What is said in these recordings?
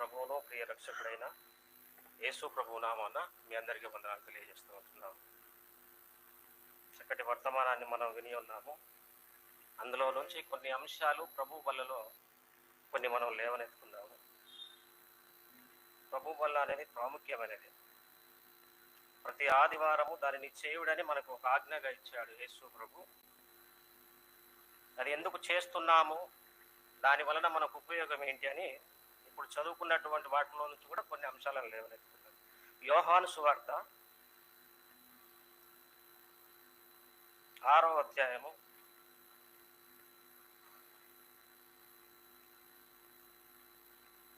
ప్రభువును ప్రియ రక్షకుడైన యేసు ప్రభువు నామాన మీ అందరికీ వందనాలు తెలియజేస్తూ ఉంటున్నాం. చక్కటి వర్తమానాన్ని మనం విని ఉన్నాము. అందులో నుంచి కొన్ని అంశాలు ప్రభు వల్లలో కొన్ని మనం లేవనెత్తుకున్నాము ప్రభు వల్ల అనేది ప్రాముఖ్యమైనది. ప్రతి ఆదివారము దానిని చేయుడని మనకు ఒక ఆజ్ఞగా ఇచ్చాడు యేసు ప్రభు. అది ఎందుకు చేస్తున్నాము? దాని వలన మనకు ఉపయోగం ఏంటి అని ఇప్పుడు చదువుకున్నటువంటి వాటిలో నుంచి కూడా కొన్ని అంశాలను లేవనెత్తుతున్నాం యోహాను సువార్త ఆరో అధ్యాయము.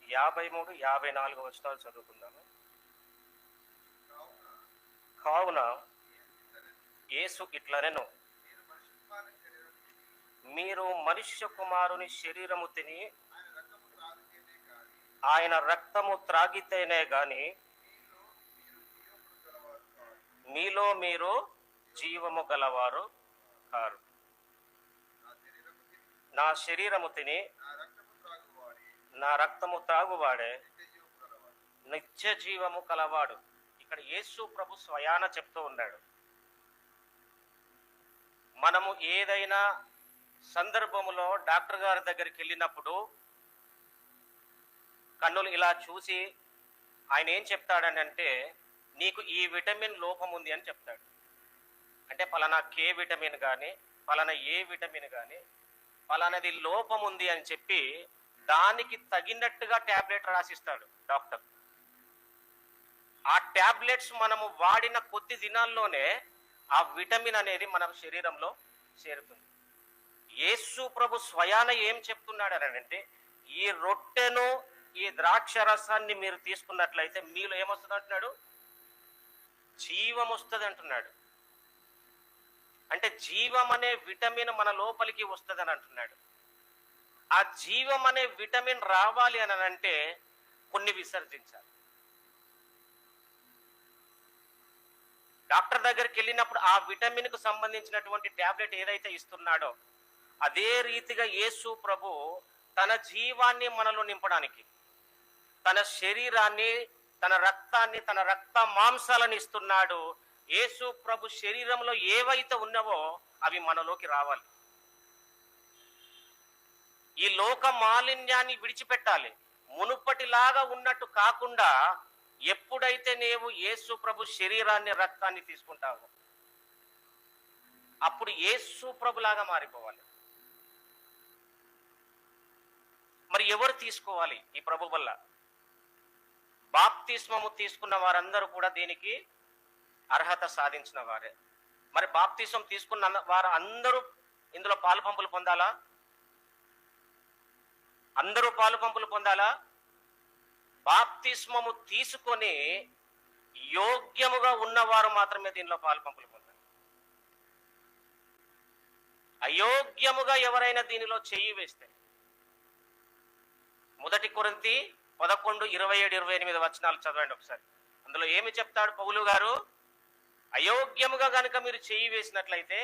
యాభై మూడు యాభై నాలుగు వచనాలు చదువుకుందాము. కావున యేసు ఇట్లనెను మీరు మనుష్య కుమారుని శరీరము తిని ఆయన రక్తము త్రాగితేనే గాని మీలో మీరు జీవము గలవారు కారు. నా శరీరము తిని నా రక్తము త్రాగువాడే నిత్య జీవము కలవాడు. ఇక్కడ యేసు ప్రభు స్వయాన చెప్తూ ఉన్నాడు. మనము ఏదైనా సందర్భములో డాక్టర్ గారి దగ్గరికి వెళ్ళినప్పుడు కన్నులు ఇలా చూసి ఆయన ఏం చెప్తాడనంటే నీకు ఈ విటమిన్ లోపం ఉంది అని చెప్తాడు. అంటే పలానా కే విటమిన్ కానీ పలానా ఏ విటమిన్ కానీ పలానది లోపం ఉంది అని చెప్పి దానికి తగినట్టుగా ట్యాబ్లెట్ రాసిస్తాడు డాక్టర్. ఆ ట్యాబ్లెట్స్ మనము వాడిన కొద్ది దినాల్లోనే ఆ విటమిన్ అనేది మన శరీరంలో చేరుతుంది. యేసు ప్రభు స్వయాన ఏం చెప్తున్నాడు అంటే ఈ రొట్టెను ఈ ద్రాక్ష రసాన్ని మీరు తీసుకున్నట్లయితే మీలో ఏమొస్తుంది అంటున్నాడు? జీవం వస్తుంది అంటున్నాడు. అంటే జీవం అనే విటమిన్ మన లోపలికి వస్తుంది అని అంటున్నాడు. ఆ జీవం అనే విటమిన్ రావాలి అని అంటే కొన్ని విసర్జించాలి. డాక్టర్ దగ్గరికి వెళ్ళినప్పుడు ఆ విటమిన్కు సంబంధించినటువంటి టాబ్లెట్ ఏదైతే ఇస్తున్నాడో అదే రీతిగా యేసు ప్రభు తన జీవాన్ని మనలో నింపడానికి తన శరీరాన్ని తన రక్తాన్ని తన రక్త మాంసాలను ఇస్తున్నాడు. యేసు ప్రభు శరీరంలో ఏవైతే ఉన్నవో అవి మనలోకి రావాలి. ఈ లోక మాలిన్యాన్ని విడిచిపెట్టాలి. మునుపటిలాగా ఉన్నట్టు కాకుండా ఎప్పుడైతే నీవు యేసు ప్రభు శరీరాన్ని రక్తాన్ని తీసుకుంటావో అప్పుడు యేసు ప్రభులాగా మారిపోవాలి. మరి ఎవరు తీసుకోవాలి ఈ ప్రభు వల్ల? బాప్తిస్మము తీసుకున్న వారందరూ కూడా దీనికి అర్హత సాధించిన వారే. మరి బాప్తిసం తీసుకున్న వారు అందరూ ఇందులో పాలు పంపులు పొందాలా? అందరూ పాలు పంపులు పొందాలా? బాప్తిస్మము తీసుకొని యోగ్యముగా ఉన్నవారు మాత్రమే దీనిలో పాలు పంపులు పొందాలి. అయోగ్యముగా ఎవరైనా దీనిలో చెయ్యి వేస్తే. మొదటి కొరంతి పదకొండు ఇరవై ఏడు ఇరవై ఎనిమిది వచనాలు చదవండి ఒకసారి. అందులో ఏమి చెప్తాడు పౌలు గారు? అయోగ్యముగా గనుక మీరు చేయి వేసినట్లయితే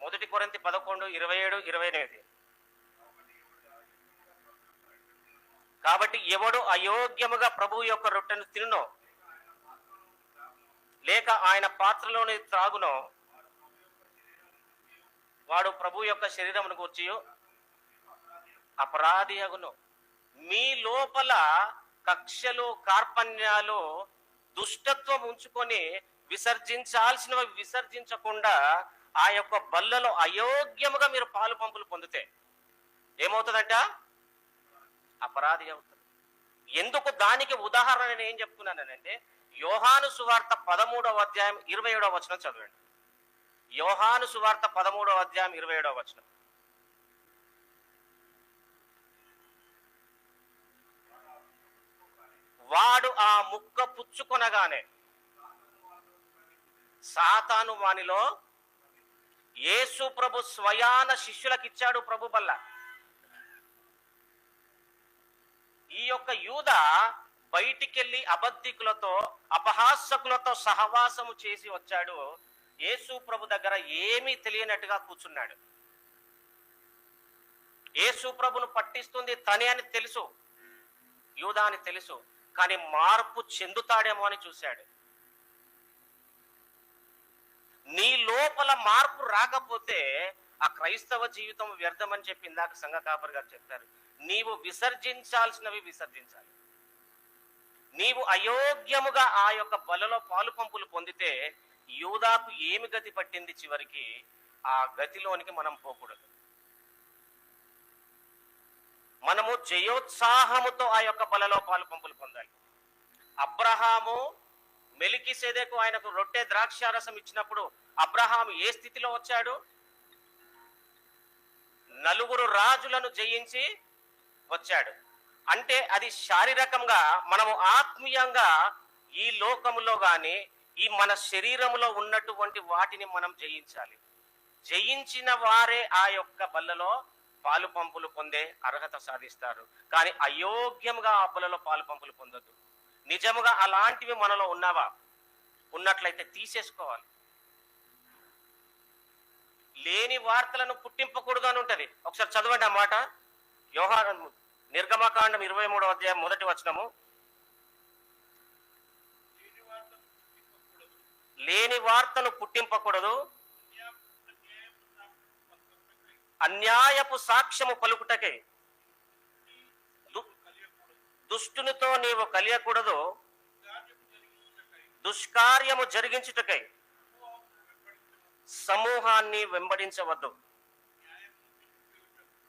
మొదటి కొరంతి పదకొండు ఇరవై ఏడు ఇరవై ఎనిమిది. కాబట్టి ఎవడు అయోగ్యముగా ప్రభువు యొక్క రొట్టెను తినునో లేక ఆయన పాత్రలోని త్రాగునో వాడు ప్రభు యొక్క శరీరమును కూర్చి అపరాధి అగును మీ లోపల కక్షలు కార్పణ్యాలు దుష్టత్వం ఉంచుకొని విసర్జించాల్సినవి విసర్జించకుండా ఆ యొక్క బల్లలో అయోగ్యముగా మీరు పాలు పంపులు పొందితే ఏమవుతుందంట? అపరాధి అవుతుంది. ఎందుకు? దానికి ఉదాహరణ నేను ఏం చెప్తున్నానంటే యోహాను సువార్త పదమూడవ అధ్యాయం ఇరవై ఏడవ వచనం చదవండి. యోహాను సువార్త పదమూడవ అధ్యాయం ఇరవై ఏడవ వచనం. వాడు ఆ ముక్క పుచ్చుకొనగానే సాతాను వానిలో యేసు ప్రభు స్వయాన శిష్యులకు ఇచ్చాడు ప్రభు బల్ల ఈ యొక్క యూద బయటికెళ్ళి అబద్ధికులతో అపహాసకులతో సహవాసము చేసి వచ్చాడు. యేసు ప్రభు దగ్గర ఏమీ తెలియనట్టుగా కూర్చున్నాడు. యేసు ప్రభును పట్టిస్తుంది తనే అని తెలుసు. యూదా అని తెలుసు. కానీ మార్పు చెందుతాడేమో అని చూశాడు. నీ లోపల మార్పు రాకపోతే ఆ క్రైస్తవ జీవితం వ్యర్థమని చెప్పి ఇందాక సంఘ కాపర్ గారు చెప్పారు. నీవు విసర్జించాల్సినవి విసర్జించాలి. నీవు అయోగ్యముగా ఆ యొక్క బలలో పాలు పంపులు పొందితే యూదాకు ఏమి గతి పట్టింది చివరికి? ఆ గతిలోనికి మనం పోకూడదు. మనము జయోత్సాహముతో ఆ యొక్క బలలో పాలు పంపులు పొందాలి. అబ్రహాము మెలికిసేదేకు ఆయనకు రొట్టె ద్రాక్షారసం ఇచ్చినప్పుడు అబ్రహాము ఏ స్థితిలో వచ్చాడు? నలుగురు రాజులను జయించి వచ్చాడు. అంటే అది శారీరకంగా మనము ఆత్మీయంగా ఈ లోకములో గాని ఈ మన శరీరములో ఉన్నటువంటి వాటిని మనం జయించాలి. జయించిన వారే ఆ యొక్క బల్లలో పాలు పంపులు పొందే అర్హత సాధిస్తారు. కానీ అయోగ్యంగా ఆ బల్లలో పాలు పంపులు పొందొద్దు. నిజముగా అలాంటివి మనలో ఉన్నావా? ఉన్నట్లయితే తీసేసుకోవాలి. లేని వార్తలను పుట్టింపకూడదు అని ఉంటుంది. ఒకసారి చదవండి ఆ మాట. యోహాన్ నిర్గమకాండం ఇరవై మూడవ అధ్యాయం మొదటి వచనము. లేని వార్తను పుట్టింపకూడదు. అన్యాయపు సాక్ష్యము పలుకుటకే. దుష్టునితో నీవు కలియకూడదు. దుష్కార్యము జరిగించుటకై. సమూహాన్ని వెంబడించవద్దు.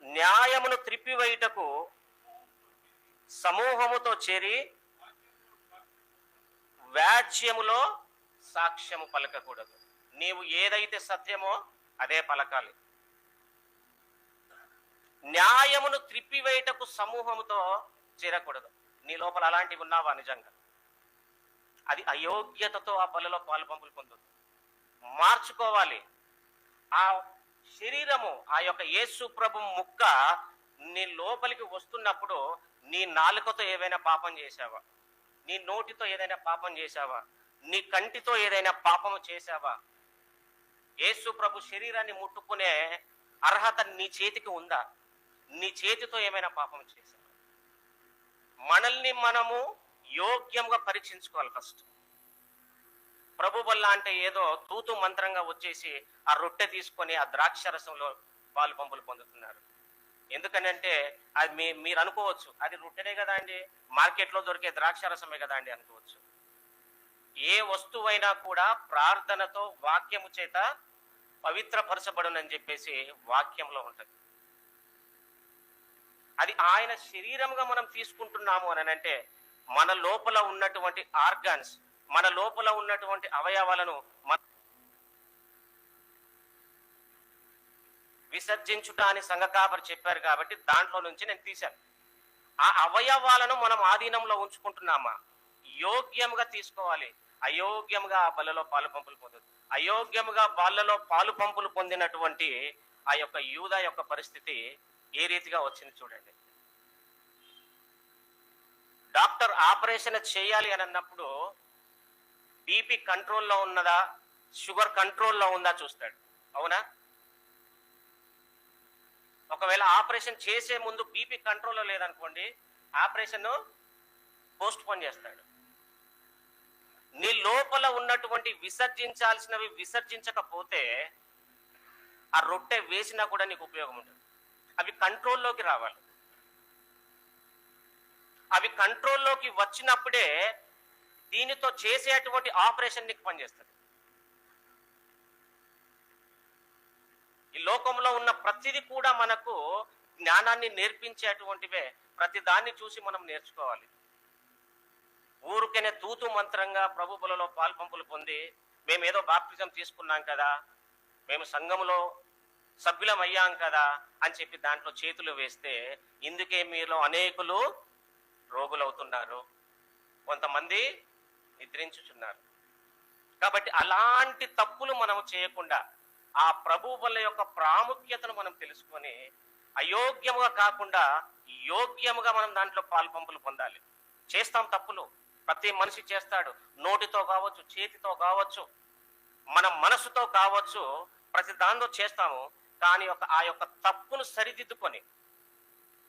న్యాయమును త్రిప్పివేయుటకు సమూహముతో చేరి వ్యాజ్యములో సాక్ష్యము పలకకూడదు. నీవు ఏదైతే సత్యమో అదే పలకాలి. న్యాయమును త్రిప్పివేయటకు సమూహముతో చేరకూడదు. నీ లోపల అలాంటివి ఉన్నావా నిజంగా? అది అయోగ్యతతో ఆ బలలో పాలు పంపులు పొందదు మార్చుకోవాలి. ఆ శరీరము ఆ యొక్క యేసు ప్రభు ముక్క నీ లోపలికి వస్తున్నప్పుడు నీ నాలుకతో ఏదైనా పాపం చేశావా? నీ నోటితో ఏదైనా పాపం చేశావా? నీ కంటితో ఏదైనా పాపము చేశావా? యేసు ప్రభు శరీరాన్ని ముట్టుకునే అర్హత నీ చేతికి ఉందా? నీ చేతితో ఏమైనా పాపం చేశావు? మనల్ని మనము యోగ్యంగా పరీక్షించుకోవాలి ఫస్ట్. ప్రభు వల్ల అంటే ఏదో తూతు మంత్రంగా వచ్చేసి ఆ రొట్టె తీసుకొని ఆ ద్రాక్ష రసంలో పాలు పంపులు పొందుతున్నారు. ఎందుకనంటే అది మీ మీరు అనుకోవచ్చు అది రొట్టెనే కదా అండి మార్కెట్లో దొరికే ద్రాక్షరసమే కదా అండి అనుకోవచ్చు. ఏ వస్తువైనా కూడా ప్రార్థనతో వాక్యము చేత పవిత్రపరచబడునని చెప్పేసి వాక్యంలో ఉంటుంది. అది ఆయన శరీరంగా మనం తీసుకుంటున్నాము అని అంటే మన లోపల ఉన్నటువంటి ఆర్గాన్స్ మన లోపల ఉన్నటువంటి అవయవాలను మన విసర్జించుట అని సంఘకాపరి చెప్పారు కాబట్టి దాంట్లో నుంచి నేను తీశాను. ఆ అవయవాలను మనం ఆధీనంలో ఉంచుకుంటున్నామా? యోగ్యముగా తీసుకోవాలి. అయోగ్యముగా ఆ బలలో పాలు పంపులు పొందదు అయోగ్యముగా బాలలో పాలు పంపులు పొందినటువంటి ఆ యొక్క యూద యొక్క పరిస్థితి ఏ రీతిగా వచ్చింది చూడండి. డాక్టర్ ఆపరేషన్ చేయాలి అని అన్నప్పుడు బీపీ కంట్రోల్లో ఉన్నదా? షుగర్ కంట్రోల్లో ఉందా చూస్తాడు. అవునా? ఒకవేళ ఆపరేషన్ చేసే ముందు బీపీ కంట్రోల్లో లేదనుకోండి ఆపరేషన్ పోస్ట్ పోన్ చేస్తాడు. నీ లోపల ఉన్నటువంటి విసర్జించాల్సినవి విసర్జించకపోతే ఆ రొట్టె వేసినా కూడా నీకు ఉపయోగం ఉంటుంది అవి కంట్రోల్లోకి రావాలి. అవి కంట్రోల్లోకి వచ్చినప్పుడే దీనితో చేసేటువంటి ఆపరేషన్ నీకు పనిచేస్తుంది. ఈ లోకంలో ఉన్న ప్రతిదీ కూడా మనకు జ్ఞానాన్ని నేర్పించేటువంటివే. ప్రతి దాన్ని చూసి మనం నేర్చుకోవాలి. ఊరికనే తూతు మంత్రంగా ప్రభు బలలో పాల్పంపులు పొంది మేము ఏదో బాప్తిజం తీసుకున్నాం కదా. మేము సంఘంలో సభ్యులం అయ్యాం కదా అని చెప్పి దాంట్లో చేతులు వేస్తే ఇందుకే మీలో అనేకులు రోగులవుతున్నారు. కొంతమంది నిద్రించుచున్నారు. కాబట్టి అలాంటి తప్పులు మనం చేయకుండా ఆ ప్రభు వల్ల యొక్క ప్రాముఖ్యతను మనం తెలుసుకొని అయోగ్యముగా కాకుండా యోగ్యముగా మనం దాంట్లో పాల్పంపులు పొందాలి. చేస్తాం తప్పులు. ప్రతి మనిషి చేస్తాడు. నోటితో కావచ్చు చేతితో కావచ్చు మన మనసుతో కావచ్చు ప్రతి దానిలో చేస్తాము. కానీ ఒక ఆ యొక్క తప్పును సరిదిద్దుకొని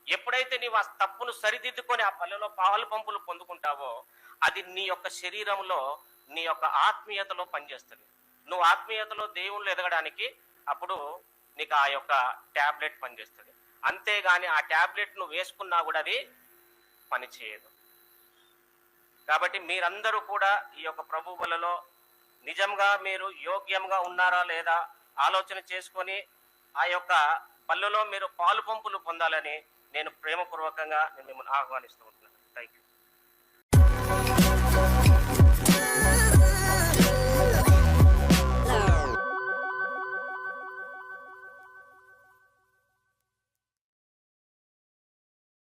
ఎప్పుడైతే నీవు ఆ తప్పును సరిదిద్దుకొని ఆ పల్లెలో పాలు పంపులు పొందుకుంటావో అది నీ యొక్క శరీరంలో నీ యొక్క ఆత్మీయతలో పనిచేస్తుంది. నువ్వు ఆత్మీయతలో దేవుళ్ళు ఎదగడానికి అప్పుడు నీకు ఆ యొక్క ట్యాబ్లెట్ పనిచేస్తుంది. అంతేగాని ఆ ట్యాబ్లెట్ నువ్వు వేసుకున్నా కూడా అది పనిచేయదు కాబట్టి మీరందరూ కూడా ఈ యొక్క ప్రభువులలో నిజంగా మీరు యోగ్యంగా ఉన్నారా లేదా ఆలోచన చేసుకొని ఆ యొక్క పల్లెలో మీరు పాలు పంపులు పొందాలని నేను ప్రేమపూర్వకంగా నేను మిమ్మల్ని ఆహ్వానిస్తూ ఉంటున్నాను. Thank you